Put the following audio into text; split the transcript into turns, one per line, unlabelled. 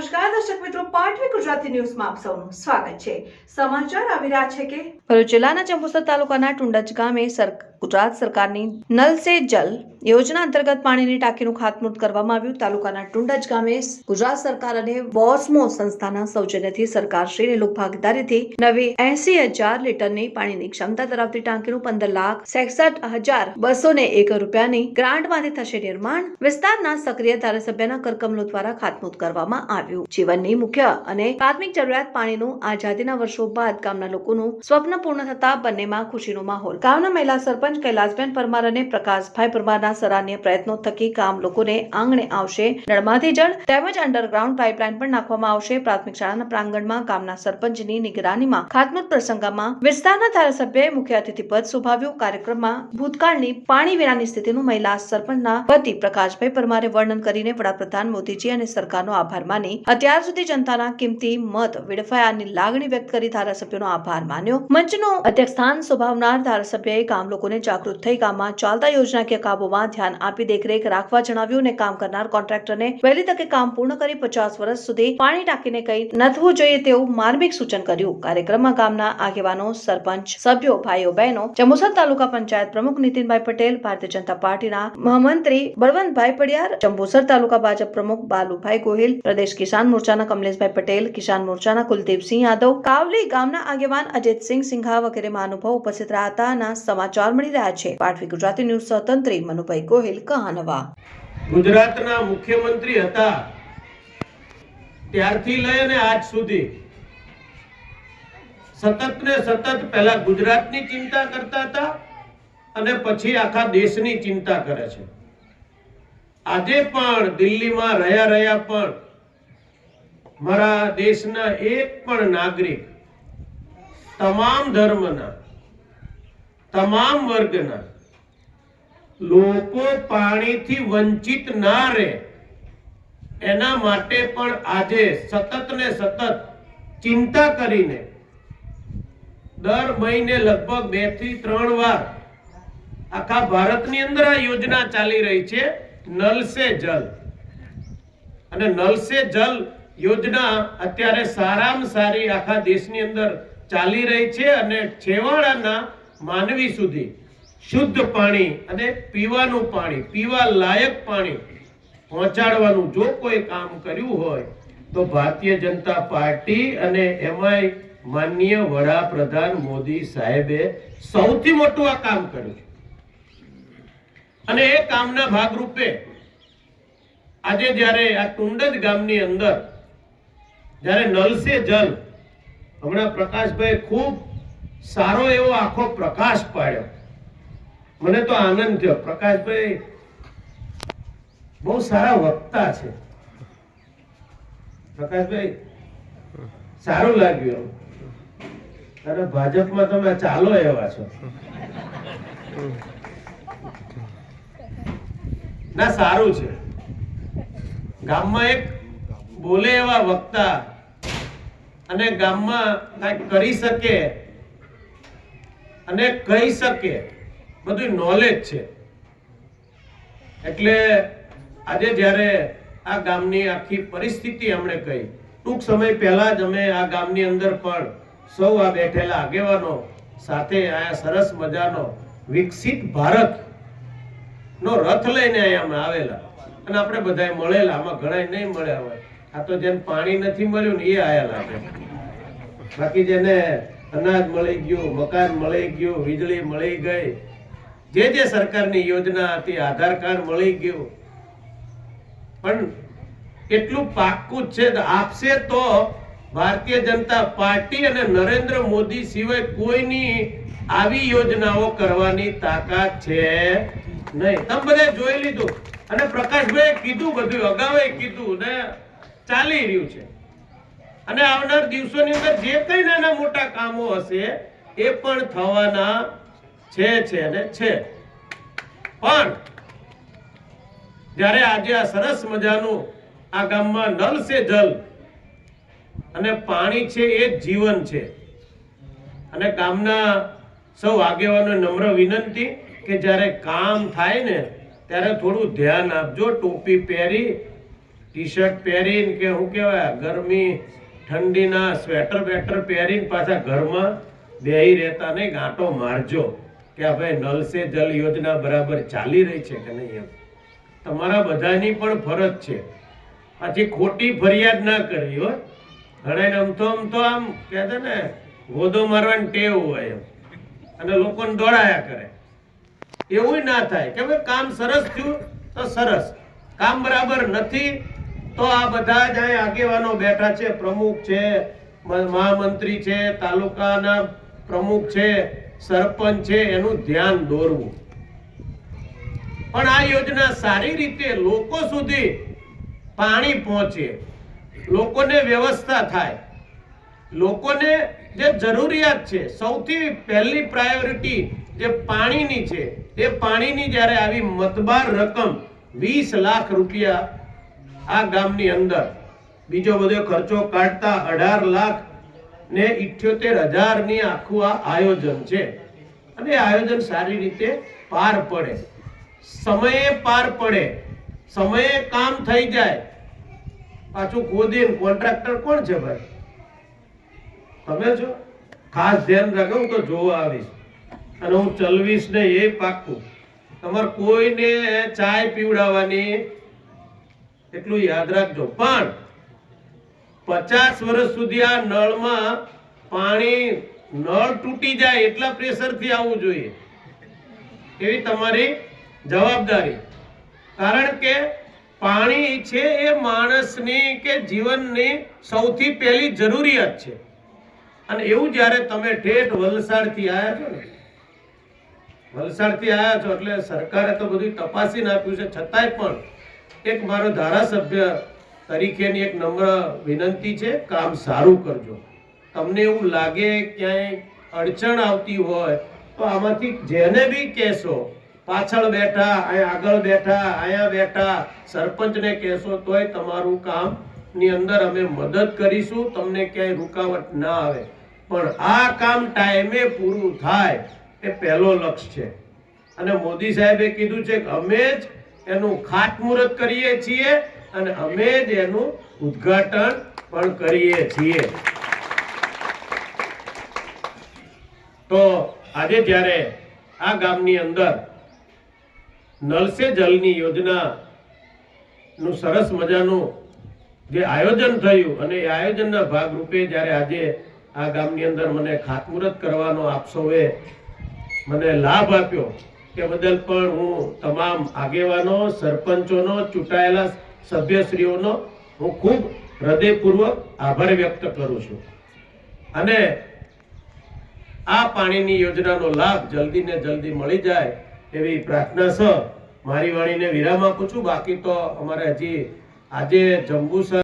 નમસ્કાર, દર્શક મિત્રો પાટવી ગુજરાતી ન્યૂઝમાં આપ સૌનું સ્વાગત છે. સમાચાર આવી રહ્યા છે કે ભરૂચ જિલ્લાના જંબુસર તાલુકાના ટુંડજ ગામે ગુજરાત સરકારની નલ સે જલ યોજના અંતર્ગત પાણીની ટાંકીનું ખાતમુહૂર્ત કરવામાં આવ્યું. તાલુકાના ટુંડજ ગામે ગુજરાત સરકાર અને બોસ્મો સંસ્થાના સૌજન્યથી સરકારશ્રીની લોકભાગીદારીથી નવી એસી હજાર લીટરની પાણીની ક્ષમતા ધરાવતી ટાંકીનું પંદર લાખ સેસઠ હજાર બસો ને એક રૂપિયાની ગ્રાન્ટમાંથી થશે નિર્માણ. વિસ્તારના સક્રિય ધારાસભ્યના કરકમલો દ્વારા ખાતમુહૂર્ત કરવામાં આવ્યું. જીવનની મુખ્ય અને પ્રાથમિક જરૂરિયાત પાણીનું આઝાદીના વર્ષો બાદ ગામના લોકોનું સ્વપ્ન પૂર્ણ થતા બંનેમાં ખુશીનો માહોલ. ગામના મહિલા સરપંચ કૈલાસબેન પરમાર અને પ્રકાશભાઈ પરમારના સરાહનીય પ્રયત્નો થકી ગામ લોકોને આંગણે આવશે. નળમાંથી જળ તેમજ અંડરગ્રાઉન્ડ પાઇપલાઇન પણ નાખવામાં આવશે. પ્રાથમિક શાળાના પ્રાંગણમાં ગામના સરપંચની નિગરાનીમાં ખાતમુહૂર્ત પ્રસંગમાં વિસ્તારના ધારાસભ્યએ મુખ્ય અતિથિ પદ શોભાવ્યું. કાર્યક્રમમાં ભૂતકાળની પાણી વિનાની સ્થિતિનું મહિલા સરપંચના પતિ પ્રકાશભાઈ પરમારે વર્ણન કરીને વડાપ્રધાન મોદીજી અને સરકારનો આભાર માની અત્યાર સુધી જનતાના કિંમતી મત વેડફાયાની લાગણી વ્યક્ત કરી ધારાસભ્યોનો આભાર માન્યો. મંચનું અધ્યક્ષસ્થાન શોભાવનાર ધારાસભ્યએ ગામ લોકોને જાગૃત થઈ ગામમાં ચાલતા યોજનાકીય કામોમાં ધ્યાન આપી દેખરેખ રાખવા જણાવ્યું અને કામ કરનાર કોન્ટ્રાક્ટરને વહેલી તકે કામ પૂર્ણ કરી પચાસ વર્ષ સુધી પાણી ટાંકીને કઈ નથવું જોઈએ તેવું માર્મિક સૂચન કર્યું. કાર્યક્રમમાં ગામના આગેવાનો, સરપંચ, સભ્યો, ભાઈઓ, બહેનો, જંબુસર તાલુકા પંચાયત પ્રમુખ નીતિનભાઈ પટેલ, ભારતીય જનતા પાર્ટીના મહામંત્રી બળવંતભાઈ પડિયાર, જંબુસર તાલુકા ભાજપ પ્રમુખ બાલુભાઈ ગોહિલ, પ્રદેશ કિસાન મોરચાના કમલેશભાઈ પટેલ, કિસાન મોરચાના કુલદીપસિંહ યાદવ, કાવલી ગામના આગેવાન અજીતસિંહ સિંઘા વગેરે મહાનુભાવ ઉપસ્થિત રહ્યા સમાચાર મળી રહ્યા છે. પાઠવી ગુજરાતી ન્યૂઝ સ્વતંત્રી મનુભાઈ ગોહિલ, કહાનવા.
ગુજરાતના મુખ્યમંત્રી હતા. ત્યારથી લઈ આજ સુધી સતત ને સતત પહેલા ગુજરાતની ચિંતા કરતા હતા અને પછી આખા દેશની ચિંતા કરે છે. આજે પણ દિલ્હીમાં રહ્યા રહ્યા પણ મારા દેશના એક પણ નાગરિક તમામ ધર્મના, તમામ વર્ગના લોકો પાણીથી વંચિત ના રહે, એના માટે પણ આજે સતત ને સતત ચિંતા કરીને દર મહિને લગભગ બેથી ત્રણ વાર આખા ભારતની અંદર આ યોજના ચાલી રહી છે નલ સે જલ. અને નલ સે જલ યોજના અત્યારે સારામાં સારી આખા દેશની અંદર ચાલી રહી છે અને છેવાડાના માનવી સુધી શુદ્ધ પાણી અને પીવાનું પાણી, પીવા લાયક પાણી પહોંચાડવાનું જો કોઈ કામ કર્યું હોય, તો ભારતીય જનતા પાર્ટી અને એમાંય માનનીય વડાપ્રધાન મોદી સાહેબે સૌથી મોટું આ કામ કર્યું છે. અને એ કામના ભાગરૂપે આજે જ્યારે આ ટુંડજ ગામની અંદર જ્યારે નલ સે જલ, હમણાં પ્રકાશભાઈ ખૂબ સારો એવો આખો પ્રકાશ પાડ્યો. મને તો આનંદ થયો. પ્રકાશભાઈ બહુ સારા વક્તા છે. પ્રકાશભાઈ, સારું લાગ્યું. અરે ભાજપમાં તમે ચાલો એવા છો. ના, સારું છે. ગામમાં એક બોલે એવા વક્તા અને ગામમાં કાંઈક કરી શકે અને કહી શકે બધું નોલેજ છે. એટલે આજે જ્યારે આ ગામની આખી પરિસ્થિતિ અમને કહી, ટૂંક સમય પહેલા જ અમે આ ગામની અંદર પણ સૌ આ બેઠેલા આગેવાનો સાથે આયા સરસ મજાનો વિકસિત ભારત નો રથ લઈને અહીંયા અમે આવેલા. અને આપણે બધાએ મળેલા, આમાં ઘણા નહીં મળ્યા હોય. આ તો જેને પાણી નથી મળ્યું ને એ આયા લાગે. બાકી જેને અનાજ મળી ગયું, મકાન મળી ગયું, વીજળી મળી ગઈ, જે જે સરકારની યોજના હતી, આધાર કાર્ડ મળી ગયું. પણ એટલું પાક્કું છે આપશે તો ભારતીય જનતા પાર્ટી અને નરેન્દ્ર મોદી સિવાય કોઈની આવી યોજનાઓ કરવાની તાકાત છે નહીં. તમે બધા જોઈ લીધું. અને પ્રકાશભાઈ કીધું બધું અગાઉ કીધું ને ચાલી રહ્યું છે. અને આવનાર દિવસોની અંદર જે કઈ નાના મોટા કામો હશે, એ પણ થવાના છે છે અને છે. પણ જ્યારે આજે આ સરસ મજાનું આ ગામમાં નલ સે જલ, અને પાણી છે એ જીવન છે. અને ગામના સૌ આગેવાનો નમ્ર વિનંતી કે જ્યારે કામ થાય ને, ત્યારે થોડું ધ્યાન આપજો, ટોપી પહેરી ટી શર્ટ પહેરીને કે શું કહેવાય, ગરમી, ઠંડીના સ્વેટર બેટર પહેરીને પાછા ઘરમાં બેહી રહેતા નહીં, ગાંટો મારજો કે ભાઈ નલ સે જલ યોજના બરાબર ચાલી રહી છે કે નહીં એમ. તમારા બધાની પણ ફરજ છે. પાછી ખોટી ફરિયાદ ના કરવી હો. ઘણા આમ તો આમ તો આમ કહેતે ને, ગોદો મારવાની ટેવ હોય એમ. અને લોકોને દોડાયા કરે. એવું ના થાય. કે ભાઈ કામ સરસ થયું તો સરસ. કામ બરાબર નથી તો આ બધા જ અહીં આગેવાનો બેઠા છે, પ્રમુખ છે મહામંત્રી છે, તાલુકાના પ્રમુખ છે, સરપંચ છે, એનું ધ્યાન દોરવું. પણ આ યોજના સારી રીતે લોકો સુધી પાણી પહોંચે, લોકોને વ્યવસ્થા થાય, લોકોને જે જરૂરિયાત છે, સૌથી પહેલી પ્રાયોરિટી જે પાણીની છે, એ પાણીની જ્યારે આવી મતબાર રકમ વીસ લાખ રૂપિયા આ ગામની અંદર બીજો બધો ખર્ચો કાઢતા અઢાર લાખ ને ઇઠ્યોતેર હજારની આખું આ આયોજન છે. અને આયોજન સારી રીતે પાર પડે. સમયે પાર પડે. સમયે કામ થઈ જાય. પાછું ખોદીને કોન્ટ્રાક્ટર કોણ છે ભાઈ? તમે છો? ખાસ ધ્યાન રાખો હું તો જોવા આવીશ. અને હું ચલવીશ ને એ પાક્કું. તમારે કોઈને ચાય પીવડાવવાની એટલું યાદ રાખજો. પણ પચાસ વર્ષ સુધી આ નળમાં પાણી નળ તૂટી જાય એટલા પ્રેશરથી આવવું જોઈએ. એવી તમારી જવાબદારી. કારણ કે પાણી છે એ માણસની કે જીવનની સૌથી પહેલી જરૂરિયાત છે. અને એવું જ્યારે તમે ઠેઠ વલસાડથી આવ્યા છો ને, વલસાડથી આવ્યા છો એટલે સરકારે તો બધું તપાસી નાખ્યું છે. છતાંય પણ એક મારો ધારાસભ્ય તરીકેની એક નમ્ર વિનંતી છે, કામ સારું કરજો. તમને એવું લાગે ક્યાંય અડચણ આવતી હોય, તો આમાંથી જેને બી કહેશો, પાછળ બેઠા, અહીંયા આગળ બેઠા, અહીંયા બેઠા, સરપંચને કહેશો તોય તમારું કામની અંદર અમે મદદ કરીશું, તમને ક્યાંય રૂકાવટ ના આવે. પણ આ કામ ટાઈમે પૂરું થાય એ પહેલો લક્ષ્ય છે. અને મોદી સાહેબે કીધું છે કે અમે જ એનું ખાતમુહૂર્ત કરીએ છીએ અને અમે જ એનું ઉદ્ઘાટન પણ કરીએ છીએ. તો આજે જ્યારે આ ગામની અંદર નલ જલની યોજના નું સરસ મજાનું જે આયોજન થયું અને એ આયોજનના ભાગરૂપે જ્યારે આજે આ ગામની અંદર મને ખાતમુહૂર્ત કરવાનો આપ સૌએ મને લાભ આપ્યો કે બદલ પણ હું તમામ આગેવાનો, સરપંચોનો, ચૂંટાયેલા સભ્યશ્રીઓનો હું ખૂબ હૃદયપૂર્વક આભાર વ્યક્ત કરું છું. અને આ પાણીની યોજનાનો લાભ જલ્દી ને જલ્દી મળી જાય એવી પ્રાર્થના સહ મારી વાણીને વિરામ આપું છું. બાકી તો અમારે હજી આજે જંબુસર